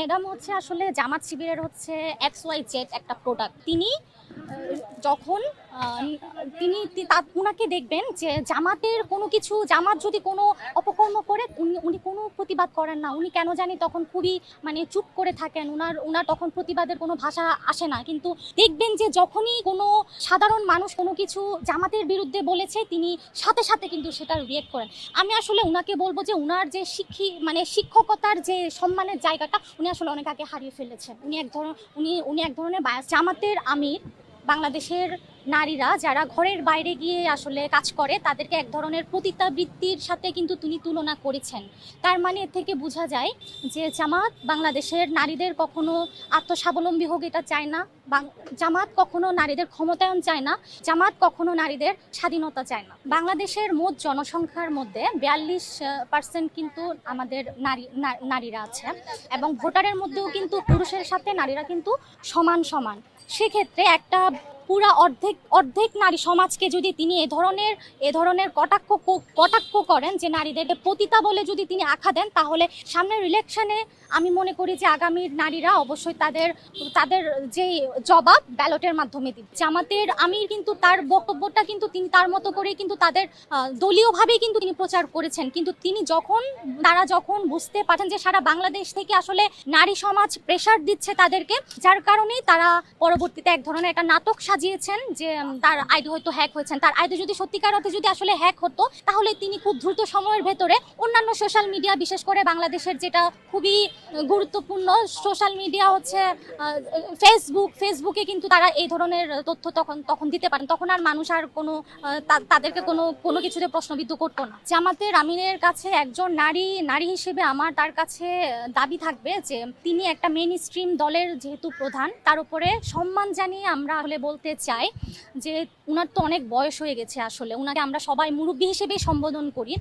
Madam হচ্ছে আসলে জামাত শিবিরের হচ্ছে এক্স ওয়াই জেড একটা প্রোডাক্ট তিনি যখন তিনি, তি- উনাকে দেখবেন যে জামাতের কোনো কিছু, জামাত যদি কোনো অপকর্ম করে, উনি উনি কোনো প্রতিবাদ করেন না। উনি কেন জানি তখন খুবই মানে চুপ করে থাকেন। উনার উনার তখন প্রতিবাদের কোনো ভাষা আসে না। কিন্তু দেখবেন যে যখনই কোনো সাধারণ মানুষ কোনো কিছু জামাতের বিরুদ্ধে বলেছে, তিনি সাথে সাথে কিন্তু সেটা রিয়েক্ট করেন। আমি আসলে উনাকে বলব যে উনার যে শিক্ষি মানে শিক্ষকতার যে সম্মানের জায়গাটা, উনি আসলে অনেক আগে হারিয়ে ফেলেছেন। উনি এক ধরনের, উনি উনি এক ধরনের জামাতের আমির বাংলাদেশের নারীরা যারা ঘরের বাইরে গিয়ে আসলে কাজ করে, তাদেরকে এক ধরনের পতিতাবৃত্তির সাথে কিন্তু তিনি তুলনা করেছেন। তার মানে এর থেকে বোঝা যায় যে জামাত বাংলাদেশের নারীদের কখনো আত্মস্বাবলম্বী হোক এটা চায় না জামাত কখনো নারীদের ক্ষমতায়ন চায় না, জামাত কখনো নারীদের স্বাধীনতা চায় না। বাংলাদেশের মোট জনসংখ্যার মধ্যে বিয়াল্লিশ পার্সেন্ট কিন্তু আমাদের নারী নারীরা আছে এবং ভোটারের মধ্যেও কিন্তু পুরুষের সাথে নারীরা কিন্তু সমান সমান। সেক্ষেত্রে একটা পুরা অর্ধেক অর্ধেক নারী সমাজকে যদি তিনি এ ধরনের এ ধরনের কটাক্ষ কটাক্ষ করেন যে নারীদেরকে পতিতা বলে যদি তিনি আখ্যা দেন, তাহলে সামনের ইলেকশনে আমি মনে করি যে আগামীর নারীরা অবশ্যই তাদের তাদের যে জবাব ব্যালটের মাধ্যমে দিবে। জামাতের আমি কিন্তু তার বক্তব্যটা কিন্তু তিনি তার মতো করেই কিন্তু তাদের দলীয়ভাবেই কিন্তু তিনি প্রচার করেছেন। কিন্তু তিনি যখন, তারা যখন বুঝতে পারেন যে সারা বাংলাদেশ থেকে আসলে নারী সমাজ প্রেশার দিচ্ছে তাদেরকে, যার কারণেই তারা পরবর্তীতে এক ধরনের একটা নাটক সাজিয়েছেন যে তার আইডি হয়তো হ্যাক হয়েছেন। তার আইডি যদি সত্যিকার অর্থে যদি আসলে হ্যাক হতো, তাহলে তিনি খুব দ্রুত সময়ের ভেতরে অন্যান্য সোশ্যাল মিডিয়া বিশেষ করে বাংলাদেশের যেটা খুবই গুরুত্বপূর্ণ সোশ্যাল মিডিয়া হচ্ছে ফেসবুক ফেসবুকে কিন্তু তারা এই ধরনের তথ্য তখন তখন দিতে পারেন। তখন আর মানুষ আর কোনো তাদেরকে কোনো কোনো কিছুতে প্রশ্নবিদ্ধ করতো না। জামাতের আমিনের কাছে একজন নারী নারী হিসেবে আমার তার কাছে দাবি থাকবে যে, তিনি একটা মেন স্ট্রিম দলের যেহেতু প্রধান, তার উপরে সম্মান জানিয়ে আমরা আসলে বলতে চাই যে ওনার তো অনেক বয়স হয়ে গেছে আসলে ওনাকে আমরা সবাই মুরব্বী হিসেবেই সম্বোধন করি।